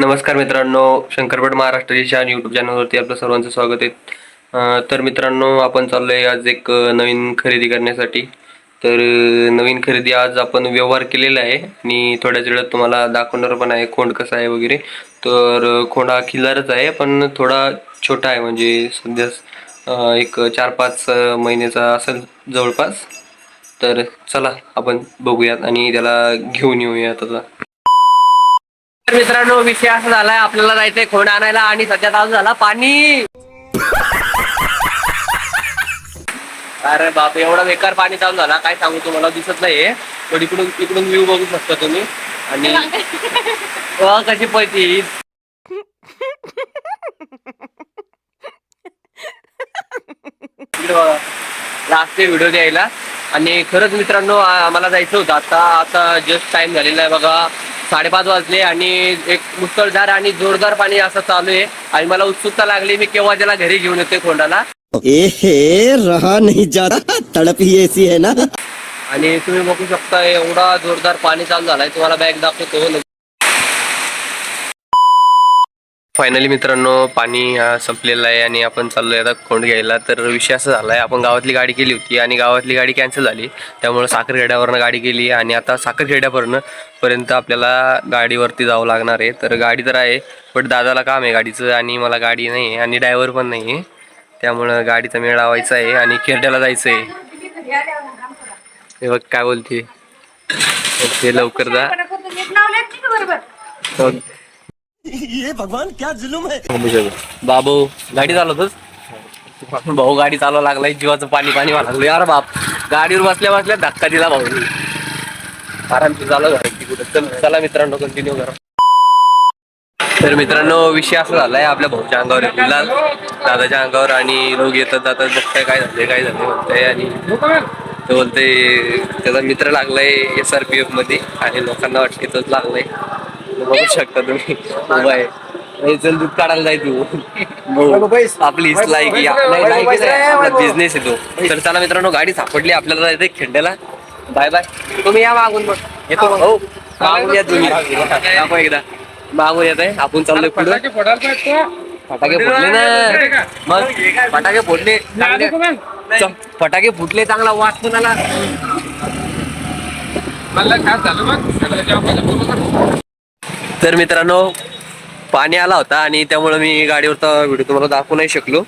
नमस्कार मित्रांनो शंकरपट महाराष्ट्राची शान यूट्यूब चॅनलवरती आपलं सर्वांचं स्वागत आहे. तर मित्रांनो आपण चाललो आहे आज एक नवीन खरेदी करण्यासाठी. तर नवीन खरेदी आज आपण व्यवहार केलेला आहे आणि थोड्याच वेळात तुम्हाला दाखवणार पण आहे खोंड कसा आहे वगैरे. तर खोंड हा खिल्लारच आहे पण थोडा छोटा आहे म्हणजे सध्या एक चार पाच महिन्याचा असेल जवळपास. तर चला आपण बघूयात आणि त्याला घेऊन येऊयात आता. तर मित्रांनो विषय असा झालाय आपल्याला जायचंय खोंड आणायला आणि सध्या चालू झाला पाणी. अरे बाप एवढा बेकार पाणी चालू झाला काय सांगू तुम्हाला दिसत नाहीये. पण इकडून इकडून व्ह्यू बघू शकता तुम्ही. आणि कशी पळती इकडे बघा लास्ट व्हिडिओ द्यायला. आणि खरंच मित्रांनो आ- आम्हाला जायचं होतं. आता आता जस्ट टाइम झालेला आहे बघा. साडेपाच वाजले आणि एक मुसळधार आणि जोरदार पाणी असं चालू आहे. आणि मला उत्सुकता लागली मी केव्हा त्याला घरी घेऊन येतोय खोंडाला. एहे रहा नहीं जाता. तड़प ही ऐसी है ना. आणि तुम्ही बघू शकता एवढा जोरदार पाणी चालू झालाय. तुम्हाला बॅग दाखवतो. फायनली मित्रांनो पाणी हा संपलेलं आहे आणि आपण चाललोय आता खोंड घ्यायला. तर विषय असा झालाय आपण गावातली गाडी केली होती आणि गावातली गाडी कॅन्सल झाली. त्यामुळे साखरखेड्यावरनं गाडी गेली आणि आता साखरखेड्यावरनं पर्यंत आपल्याला गाडीवरती जावं लागणार आहे. तर गाडी तर आहे पण दादाला काम आहे गाडीचं आणि मला गाडी नाही आहे आणि ड्रायव्हर पण नाही आहे. त्यामुळं गाडीचा मेळ लावायचा आहे आणि खेरड्याला जायचं आहे हे बघ काय बोलते. ते लवकर जा. ये भगवान क्या जुलूम है? हो, बाबू गाडी चालवतच भाऊ गाडी चालवा लागलाय जीवाचं पाणी पाणी व्हायला लागलं यार बाप गाडीवर बसल्या बसल्या धक्का दिला भाऊ. आराम चालू कुठं. चला मित्रांनो कंटिन्यू करा. तर मित्रांनो विषय असा झालाय आपल्या भाऊच्या अंगावर गुलाल दादाच्या अंगावर आणि लोक येतात जातात बघताय काय झाले काय झाले म्हणताय आणि तो बोलते त्याचा मित्र लागलाय एस आर पी एफमध्ये आणि लोकांना वाटते तोच लागलाय. बघू शकता तुम्ही. उभा आहे. हे चल दूध काढायला जाय तू. आपली लायकी बिझनेस आहे. तो. तर चला मित्रांनो गाडी सापडली आपल्याला जायचंय खिंड्याला. Bye bye. तुम्ही या मागून मग. येतो मग हो मागून या तुम्ही. दाखवा एकदा. मागून येत आहे आपण चाललोय पुढे. फटाके फुटले ना. मग फटाके फुटले चांगले. च- फटाके फुटले चांगला वास पण आला. तर मित्रांनो पाणी आला होता आणि त्यामुळे मी गाडीवरचा व्हिडिओ तुम्हाला दाखवू नाही शकलो.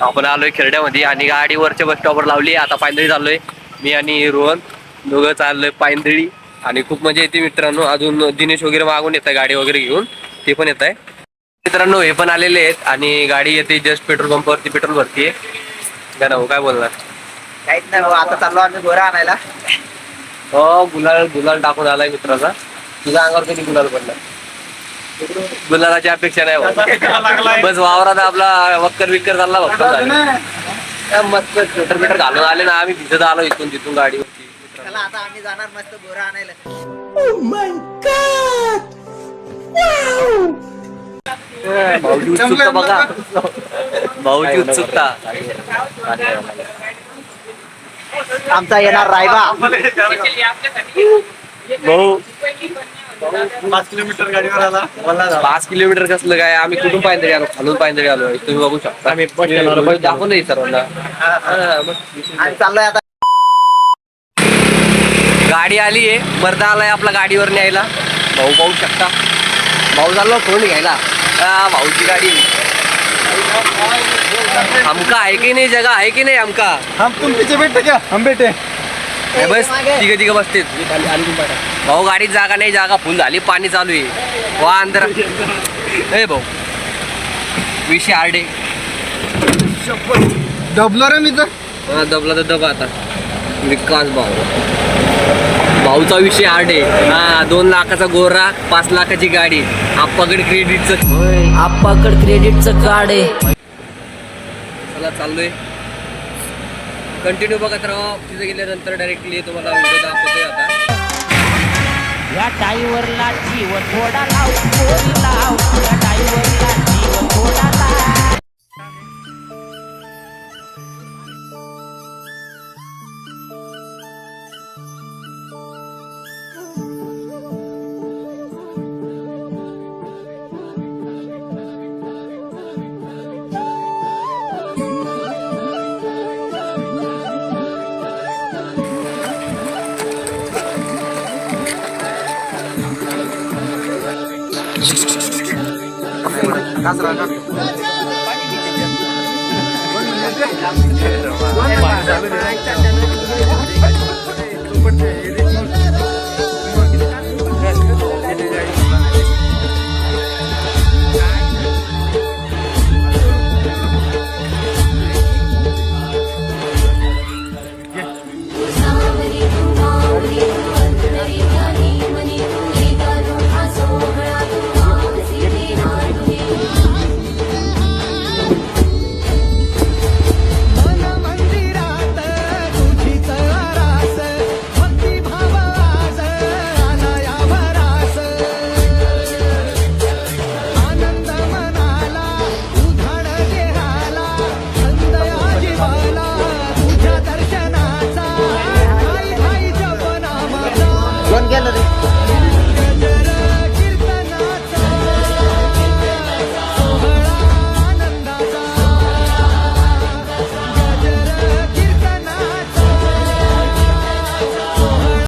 आपण आलोय खेरड्यामध्ये आणि गाडी वरच्या बस स्टॉपवर लावली. आता पायंदळी चाललोय. मी आणि रोहन दोघं चाललोय पायंदळी आणि खूप मजा येते मित्रांनो. अजून दिनेश वगैरे मागून येत आहे गाडी वगैरे घेऊन. ते पण येत आहे मित्रांनो हे पण आलेले आहेत आणि गाडी येते जस्ट पेट्रोल पंपावरती पेट्रोल भरतीये गाणं हो, काय बोलणार? काहीच नाही आता चाललो आम्ही गोरा आणायला. हो गुलाल गुलाल टाकून आलाय मित्राचा तुझ्या अंगावर कधी गुलाल पडला? गुलालाची अपेक्षा नाही भाऊ. बस वावरात आपला वक्कर विक्कर चालला फक्त झालं. त्या मस्त स्वेटर बिटर घालून आले ना आम्ही भिजत आलो इथून तिथून गाडीवरती. चला आता आम्ही जाणार मस्त गोरा आणायला. भाऊची उत्सुकता बघा. भाऊची उत्सुकता. आमचा येणार रायबा. भाऊ पाच किलोमीटर गाडीवर आला पाच किलोमीटर कसलं काय? आम्ही कुठून पायंदळी आलो? खालून पायंदळी आलो. तुम्ही बघू शकता. आम्ही दाखवून नाही सर्वांना. चाललोय आता. गाडी आली आहे. मर्दा आलाय आपला गाडीवर न्यायला. भाऊ पाहू शकता. भाऊ चाललो फोन घ्यायला. हा, भाऊची गाडी. आमका आहे की नाही जगा? आहे की नाही आमका हम तुम पीछे बैठे क्या हम बैठे हे बस तिघ तिघ बसतेत भाऊ गाडीत जागा नाही जागा फुल झाली पाणी चालू आहे. वा अंतर ए भाऊ. विषय आरडे. डबलो रे मी तर. हा दबला तर दबा आता. विकास भाऊ. भाऊचा विषय आहे हा दोन लाखाचा गोरा पाच लाखाची गाडी. आप्पाकडे क्रेडिटच आप्पाकड क्रेडिटचं कार्ड आहे. चला चाललोय. कंटिन्यू बघत राहा. तिथे गेल्यानंतर डायरेक्टली तुम्हाला व्हिडिओ दाखवतोय आता. या टाईवरला जीव थोडा लाव लाव. या टाईवरला जीव थोडा लाव. दोन मिनिटं.